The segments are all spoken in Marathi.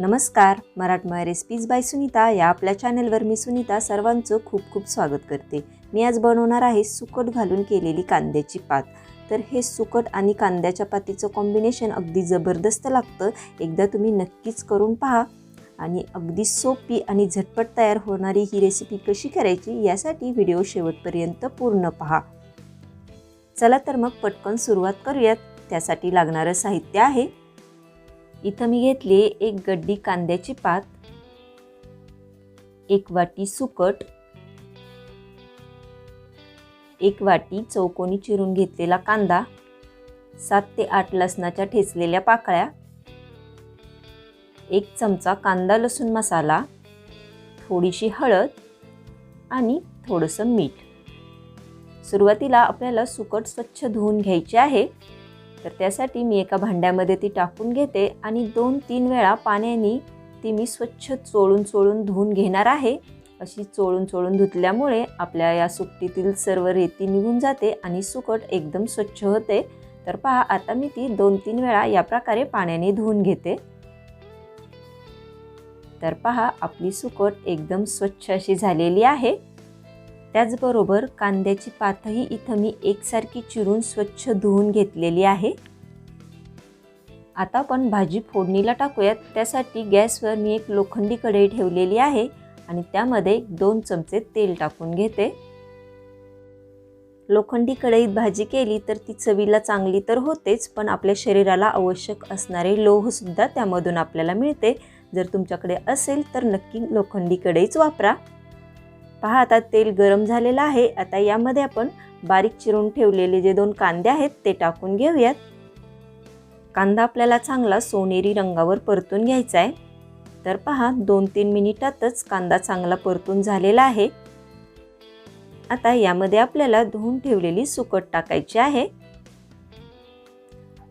नमस्कार मराठमोळ्या रेसिपीज बाय सुनीता या आपल्या चॅनलवर मी सुनीता सर्वांचं खूप खूप स्वागत करते. मी आज बनवणार आहे सुकट घालून केलेली कांद्याची पात. तर हे सुकट आणि कांद्याच्या पातीचं कॉम्बिनेशन अगदी जबरदस्त लागतं. एकदा तुम्ही नक्कीच करून पहा. आणि अगदी सोपी आणि झटपट तयार होणारी ही रेसिपी कशी करायची यासाठी व्हिडिओ शेवटपर्यंत पूर्ण पहा. चला तर मग पटकन सुरुवात करूयात. त्यासाठी लागणारं साहित्य आहे इथं मी घेतली एक गड्डी कांद्याची पात एक वाटी सुकट एक वाटी चौकोनी चिरून घेतलेला कांदा सात ते आठ लसणाच्या ठेचलेल्या पाकळ्या एक चमचा कांदा लसूण मसाला थोडीशी हळद आणि थोडंसं मीठ. सुरुवातीला आपल्याला सुकट स्वच्छ धुवून घ्यायचे आहे. तर त्यासाठी मी एका भांड्यामध्ये ती टाकून घेते आणि दोन तीन वेळा पाण्याने ती मी स्वच्छ चोळून चोळून धुवून घेणार आहे. अशी चोळून चोळून धुतल्यामुळे आपल्या या सुकटीतील सर्व रेती निघून जाते आणि सुकट एकदम स्वच्छ होते. तर पहा आता मी ती दोन तीन वेळा या प्रकारे पाण्याने धुवून घेते. तर पहा आपली सुकट एकदम स्वच्छ अशी झालेली आहे. त्याचबरोबर कांद्याची पातही इथं मी एकसारखी चिरून स्वच्छ धुवून घेतलेली आहे. आता आपण भाजी फोडणीला टाकूयात. त्यासाठी गॅसवर मी एक लोखंडी कढई ठेवलेली आहे आणि त्यामध्ये दोन चमचे तेल टाकून घेते. लोखंडी कढईत भाजी केली तर ती चवीला चांगली तर होतेच पण आपल्या शरीराला आवश्यक असणारे लोहसुद्धा त्यामधून आपल्याला मिळते. जर तुमच्याकडे असेल तर नक्की लोखंडी कढईच वापरा. पहा आता तेल गरम झालेलं आहे. आता यामध्ये आपण बारीक चिरून ठेवलेले जे दोन कांदे आहेत ते टाकून घेऊयात. कांदा आपल्याला चांगला सोनेरी रंगावर परतून घ्यायचा आहे. तर पहा दोन तीन मिनिटातच कांदा चांगला परतून झालेला आहे. आता यामध्ये आपल्याला धुवून ठेवलेली सुकट टाकायची आहे.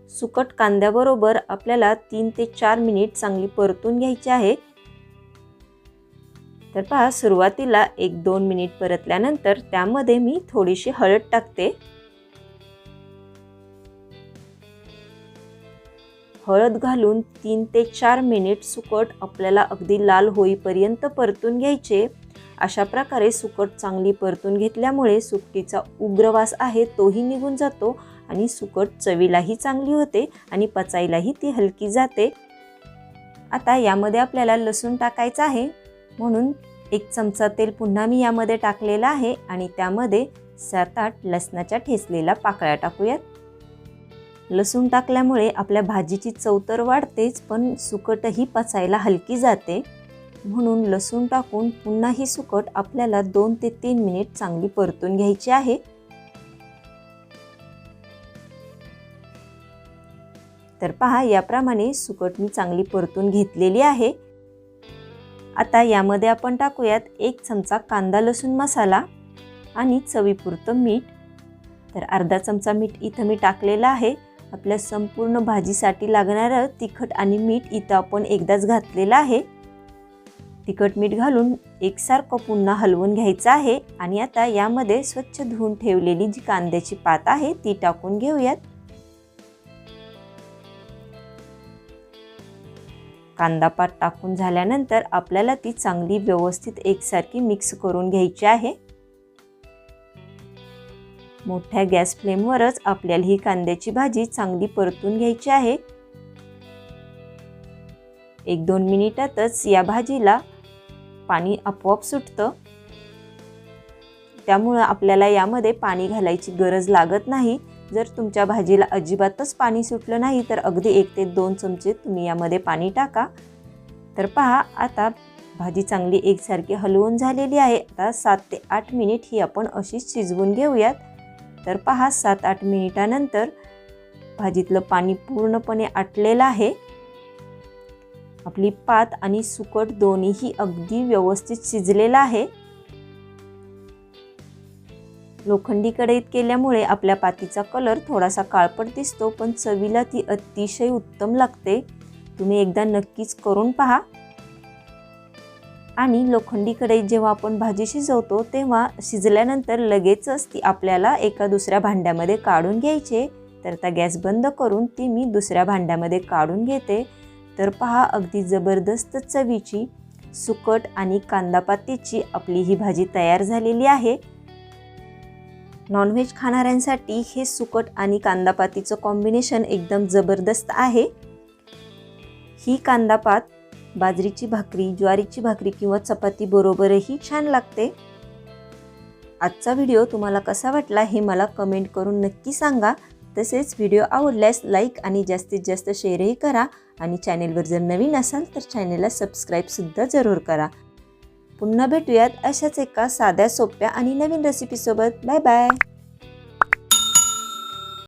सुकट कांद्याबरोबर आपल्याला तीन ते चार मिनिट चांगली परतून घ्यायची आहे. तर पहा सुरुवातीला एक दोन मिनिट परतल्यानंतर त्यामध्ये मी थोडीशी हळद टाकते. हळद घालून तीन ते चार मिनिट सुकट आपल्याला अगदी लाल होईपर्यंत परतून घ्यायचे. अशा प्रकारे सुकट चांगली परतून घेतल्यामुळे सुकटीचा उग्रवास आहे तोही निघून जातो आणि सुकट चवीलाही चांगली होते आणि पचायलाही ती हलकी जाते. आता यामध्ये आपल्याला लसूण टाकायचं आहे. म्हणून एक चमचा तेल पुन्हा मी यामध्ये टाकलेला आहे आणि त्यामध्ये सात आठ लसणाच्या ठेचलेल्या पाकळ्या टाकूयात. लसूण टाकल्यामुळे आपल्या भाजीची चव तर वाढतेच पण सुकटही पचायला हलकी जाते. म्हणून लसूण टाकून पुन्हा ही सुकट आपल्याला दोन ते तीन मिनिट चांगली परतून घ्यायची आहे. तर पहा याप्रमाणे सुकट मी चांगली परतून घेतलेली आहे. आता यामध्ये आपण टाकूयात एक चमचा कांदा लसूण मसाला आणि चवीपुरतं मीठ. तर अर्धा चमचा मीठ इथं मी टाकलेलं आहे. आपल्या संपूर्ण भाजीसाठी लागणारं तिखट आणि मीठ इथं आपण एकदाच घातलेलं आहे. तिखट मीठ घालून एकसारखं पुन्हा हलवून घ्यायचं आहे आणि आता यामध्ये स्वच्छ धुवून ठेवलेली जी कांद्याची पात आहे ती टाकून घेऊयात. कांदा पात टाकून झाल्यानंतर आपल्याला ती चांगली व्यवस्थित एकसारखी मिक्स करून घ्यायची आहे. मोठ्या गॅस फ्लेमवरच आपल्याला ही कांद्याची भाजी चांगली परतून घ्यायची आहे. एक दोन मिनिटातच या भाजीला पाणी आपोआप सुटतं. त्यामुळं आपल्याला यामध्ये पाणी घालायची गरज लागत नाही. जर तुमच्या भाजीला अजिबातच पाणी सुटलं नाही तर अगदी एक ते दोन चमचे तुम्ही यामध्ये पाणी टाका. तर पहा आता भाजी चांगली एकसारखी हलवून झालेली आहे. आता सात ते आठ मिनिट ही आपण अशीच शिजवून घेऊयात. तर पहा सात आठ मिनिटानंतर भाजीतलं पाणी पूर्णपणे आटलेलं आहे. आपली पात आणि सुकट दोन्हीही अगदी व्यवस्थित शिजलेलं आहे. लोखंडी कढईत केल्यामुळे आपल्या पातीचा कलर थोडासा काळपट दिसतो पण चवीला ती अतिशय उत्तम लागते. तुम्ही एकदा नक्कीच करून पहा. आणि लोखंडी कढईत जेव्हा आपण भाजी शिजवतो तेव्हा शिजल्यानंतर लगेचच ती आपल्याला एका दुसऱ्या भांड्यामध्ये काढून घ्यायचे. तर त्या गॅस बंद करून ती मी दुसऱ्या भांड्यामध्ये काढून घेते. तर पहा अगदी जबरदस्त चवीची सुकट आणि कांदापातीची आपली ही भाजी तयार झालेली आहे. नॉनव्हेज खाणाऱ्यांसाठी हे सुकट आणि कांदापातीचं कॉम्बिनेशन एकदम जबरदस्त आहे. ही कांदापात बाजरीची भाकरी ज्वारीची भाकरी किंवा चपाती बरोबरही छान लागते. आजचा व्हिडिओ तुम्हाला कसा वाटला हे मला कमेंट करून नक्की सांगा. तसेच व्हिडिओ आवडल्यास लाईक आणि जास्तीत जास्त शेअरही करा. आणि चॅनेलवर जर नवीन असाल तर चॅनेलला सबस्क्राईबसुद्धा जरूर करा. पुन्हा भेटूयात अशाच एका साध्या सोप्या आणि नवीन रेसिपीसोबत बाय बाय